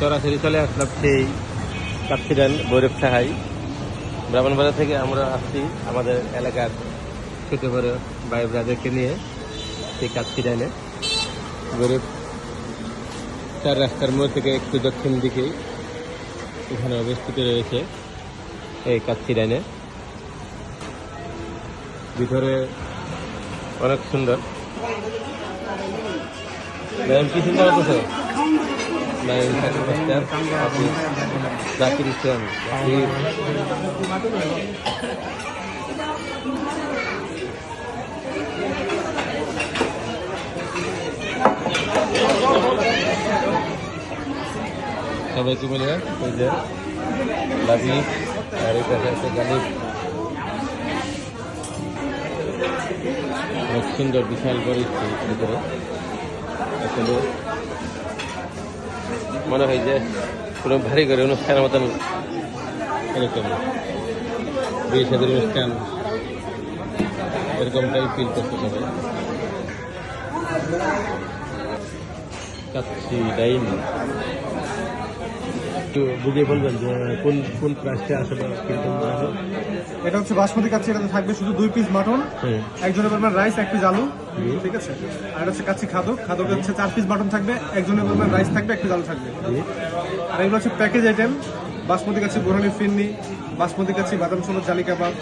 সরাসরি চলে আসলাম সেই কাচ্ছিডান ভৈরব সাহাই। ব্রাহ্মণবাজার থেকে আমরা আসছি আমাদের এলাকার ছোট বড় ভাই ব্রাদারকে নিয়ে সেই কাচ্ছিডানে ভৈরব চার রাস্তার মোড় থেকে একটু দক্ষিণ দিকেই এখানে অবস্থিত রয়েছে এই কাচ্ছিডানে ভিতরে অনেক সুন্দর। ম্যাম, কি চিন্তা ম্যাম জাকির ইসলাম জাকির সবাইকে মিলে ওই যে লাভি আর এই পাশে আছে গালিব। অনেক সুন্দর বিশাল বড় ভিতরে। আসলে মনে হয় যে কোনো ভারী করে অনুষ্ঠানের মতন এরকম বিয়ে সাদের অনুষ্ঠান এরকমটাই ফিল করতে সবাই কাচ্ছি ডাইন একটু বুঝিয়ে বলবেন যে কোন কোন প্রাইসটা আসলে এটা হচ্ছে বাসমতি কাচ্চি এটাতে থাকবে শুধু দুই পিস মাটন একজনের পরিমাণ রাইস এক পিস আলু। ঠিক আছে? আর হচ্ছে কাচ্চি খাদক। খাদকে হচ্ছে চার পিস মাটন থাকবে একজনের পরিমাণ রাইস থাকবে এক পিস আলু থাকবে আর এগুলো হচ্ছে প্যাকেজ আইটেম বাসমতি কাচ্চি বোরহানি ফিন্নি বাসমতি কাচ্চি বাদাম ছোলো জালি কাবাব।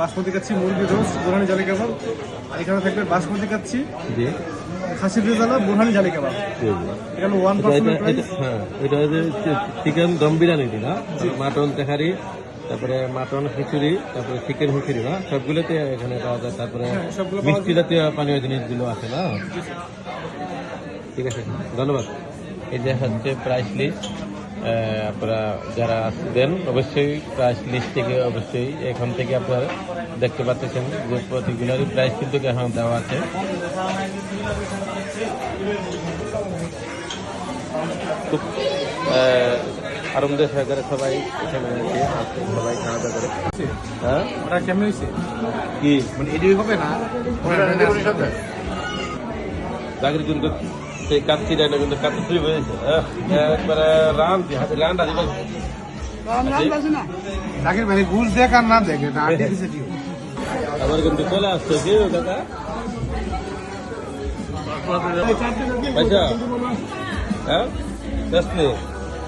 বাসমতি কাচ্চি মুরগি রোস্ট বোরহানি জালি কাবাব। আর এখানে থাকবে বাসমতি কাচ্চি জি। খাসির রেজালা বোরহানি জালি কাবাব। এখানে ওয়ান এটা পার্সেন্ট হ্যাঁ এটা হচ্ছে চিকেন দম বিরিয়ানি না? মাটন তেহারি। তারপরে মাটন খিচুড়ি তারপরে চিকেন খিচুড়ি না? সবগুলোতে এখানে পাওয়া যায়। তারপরে হ্যাঁ, মিষ্টি জাতীয় পানীয় জিনিসগুলো আছে না? ঠিক আছে ধন্যবাদ। এই যে হচ্ছে প্রাইস লিস্ট আপনারা যারা দেন অবশ্যই প্রাইস লিস্ট থেকে অবশ্যই এখান থেকে আপনারা দেখতে পাচ্ছেন যে প্রতিগুলোরই প্রাইস কিন্তু এখন দেওয়া আছে। খুব আনন্দের সহকারে সবাই এখানে সবাই খাওয়া দাওয়া করে। হ্যাঁ? ওটা কেমন হয়েছে? কি? মানে এটাই হবে না? চাকরি কিন্তু সেই কাচ্ছি দেয় না কিন্তু কাচ্ছি চুরি হয়েছে। একবারে রান হাতে রান রাজি জাকির ভাই ঘুষ দেখ আর না দেখে না আটকে দিছে ঠিক। আবার কিন্তু চলে আসছে কি কাকা পয়সা? হ্যাঁ? ব্যস্ত নেই।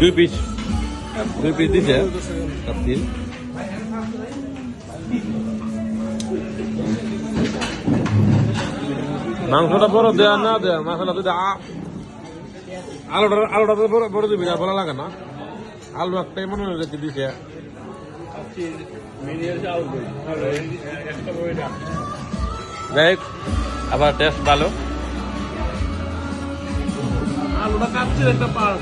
দুই পিস দুই পিস দিছে কাচ্ছি মাংসটা বড় দেয়া না দেয়া মাংসটা যদি আলুটা আলুটা বড় বড় দিবি না ভালো লাগে না। আলু একটাই মনে হয় রেখে দিছে। যাই আবার টেস্ট ভালো। আলুটা কাটছে একটা পার।